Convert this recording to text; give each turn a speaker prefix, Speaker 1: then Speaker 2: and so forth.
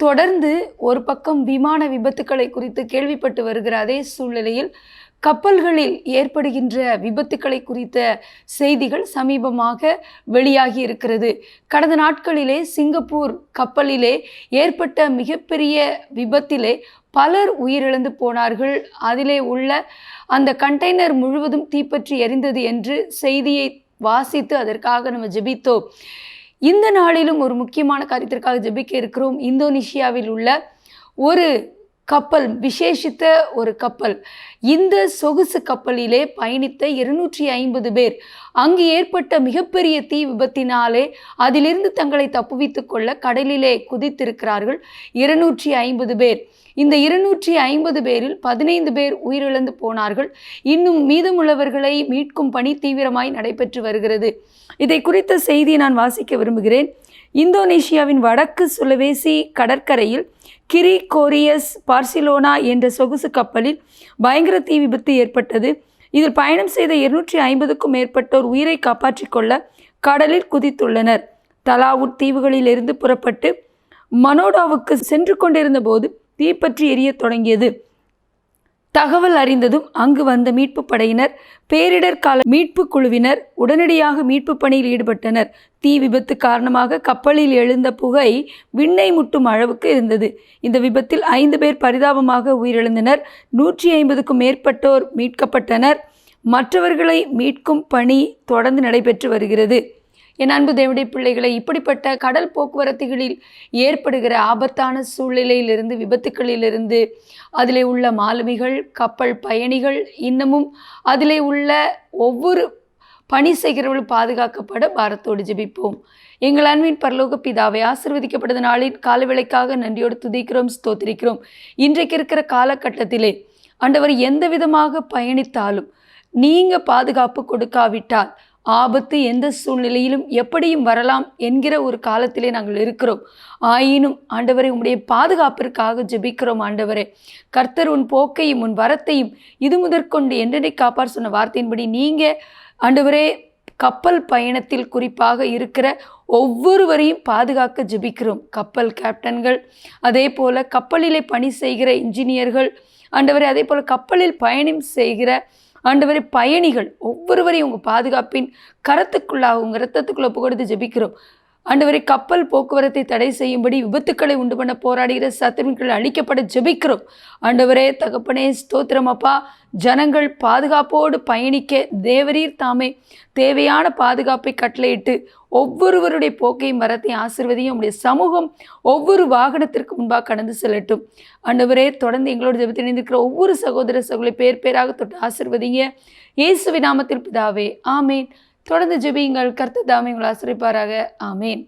Speaker 1: தொடர்ந்து ஒரு பக்கம் விமான விபத்துக்களை குறித்து கேள்விப்பட்டு வருகிற அதே சூழ்நிலையில் கப்பல்களில் ஏற்படுகின்ற விபத்துக்களை குறித்த செய்திகள் சமீபமாக வெளியாகி இருக்கிறது. கடந்த நாட்களிலே சிங்கப்பூர் கப்பலிலே ஏற்பட்ட மிகப்பெரிய விபத்திலே பலர் உயிரிழந்து போனார்கள். அதிலே உள்ள அந்த கண்டெய்னர் முழுவதும் தீப்பற்றி எரிந்தது என்று செய்தியை வாசித்து அதற்காக நம்ம ஜெபித்தோம். இந்த நாளிலும் ஒரு முக்கியமான காரியத்திற்காக ஜெபிக்க இருக்கிறோம். இந்தோனேஷியாவில் உள்ள ஒரு கப்பல் விசேஷித்த ஒரு கப்பல். இந்த சொகுசு கப்பலிலே பயணித்த இருநூற்றி ஐம்பது பேர். அங்கு ஏற்பட்ட மிகப்பெரிய தீ விபத்தினாலே அதிலிருந்து தங்களை தப்புவித்து கொள்ள கடலிலே குதித்திருக்கிறார்கள் இருநூற்றி ஐம்பது பேர். இந்த இருநூற்றி ஐம்பது பேரில் பதினைந்து பேர் உயிரிழந்து போனார்கள். இன்னும் மீதமுள்ளவர்களை மீட்கும் பணி தீவிரமாய் நடைபெற்று வருகிறது. இதை குறித்த செய்தியை நான் வாசிக்க விரும்புகிறேன். இந்தோனேஷியாவின் வடக்கு சுலவேசி கடற்கரையில் கிரி கோரியஸ் பார்சிலோனா என்ற சொகுசு கப்பலில் பயங்கர தீ விபத்து ஏற்பட்டது. இதில் பயணம் செய்த இருநூற்றி ஐம்பதுக்கும் மேற்பட்டோர் உயிரை காப்பாற்றிக் கொள்ள கடலில் குதித்துள்ளனர். தலாவுட் தீவுகளிலிருந்து புறப்பட்டு மனோடாவுக்கு சென்று கொண்டிருந்த போது தீப்பற்றி எரிய தொடங்கியது. தகவல் அறிந்ததும் அங்கு வந்த மீட்பு படையினர் பேரிடர் கால மீட்பு குழுவினர் உடனடியாக மீட்பு பணியில் ஈடுபட்டனர். தீ விபத்து காரணமாக கப்பலில் எழுந்த புகை விண்ணை முட்டும் அளவுக்கு இருந்தது. இந்த விபத்தில் ஐந்து பேர் பரிதாபமாக உயிரிழந்தனர். நூற்றி ஐம்பதுக்கும் மேற்பட்டோர் மீட்கப்பட்டனர். மற்றவர்களை மீட்கும் பணி தொடர்ந்து நடைபெற்று வருகிறது. என் அன்பு தேவடைய பிள்ளைகளை இப்படிப்பட்ட கடல் போக்குவரத்துகளில் ஏற்படுகிற ஆபத்தான சூழ்நிலையிலிருந்து விபத்துக்களிலிருந்து அதிலே உள்ள மாலுமிகள் கப்பல் பயணிகள் இன்னமும் அதிலே உள்ள ஒவ்வொரு பணி செய்கிறவர்கள் பாதுகாக்கப்பட பாரத்தோடு ஜெபிப்போம். எங்கள் அன்பின் பரலோக பிதாவை ஆசிர்வதிக்கப்பட்ட நாளின் காலவேளைக்காக நன்றியோடு துதிக்கிறோம் ஸ்தோத்திரிக்கிறோம். இன்றைக்கு இருக்கிற காலகட்டத்திலே ஆண்டவர் எந்த விதமாக பயணித்தாலும் நீங்கள் பாதுகாப்பு கொடுக்காவிட்டால் ஆபத்து எந்த சூழ்நிலையிலும் எப்படியும் வரலாம் என்கிற ஒரு காலத்திலே நாங்கள் இருக்கிறோம். ஆயினும் ஆண்டவரை உம்முடைய பாதுகாப்பிற்காக ஜெபிக்கிறோம் ஆண்டவரே. கர்த்தர் உன் போக்கையும் உன் வரத்தையும் இது முதற்கொண்டு என்றனை காப்பார் சொன்ன வார்த்தையின்படி நீங்கள் ஆண்டவரே கப்பல் பயணத்தில் குறிப்பாக இருக்கிற ஒவ்வொருவரையும் பாதுகாக்க ஜெபிக்கிறோம். கப்பல் கேப்டன்கள் அதே போல் கப்பலிலே பணி செய்கிற இன்ஜினியர்கள் ஆண்டவரே அதே போல் கப்பலில் பயணம் செய்கிற ஆண்டவரே பயணிகள் ஒவ்வொருவரையும் உங்கள் பாதுகாப்பின் கரத்துக்குள்ளாக உங்கள் ரத்தத்துக்குள்ளே புகழ்ந்து ஜெபிக்கிறோம். ஆண்டவரை கப்பல் போக்குவரத்தை தடை செய்யும்படி விபத்துக்களை உண்டு பண்ண போராடுகிற சத்திரங்கள் அழிக்கப்பட ஜெபிக்கிறோம். ஆண்டவரே தகப்பனே ஸ்தோத்திரம் அப்பா. ஜனங்கள் பாதுகாப்போடு பயணிக்க தேவரீர் தாமே. தேவையான பாதுகாப்பை கட்டளையிட்டு ஒவ்வொருவருடைய போக்கையும் வரத்தையும் ஆசிர்வதியும் உடைய சமூகம் ஒவ்வொரு வாகனத்திற்கு முன்பாக கடந்து செல்லட்டும். அண்டவரே தொடர்ந்து எங்களோட ஜபத்தில் இணைந்திருக்கிற ஒவ்வொரு சகோதர சகோதரி பேர் பேராக தொட்டு ஆசிர்வதிங்க. இயேசுவி நாமத்தில் பிதாவே ஆமேன். தொடர்ந்து ஜெபியுங்கள். கர்த்த தாமே உங்களை ஆசிரிப்பாராக. ஆமேன்.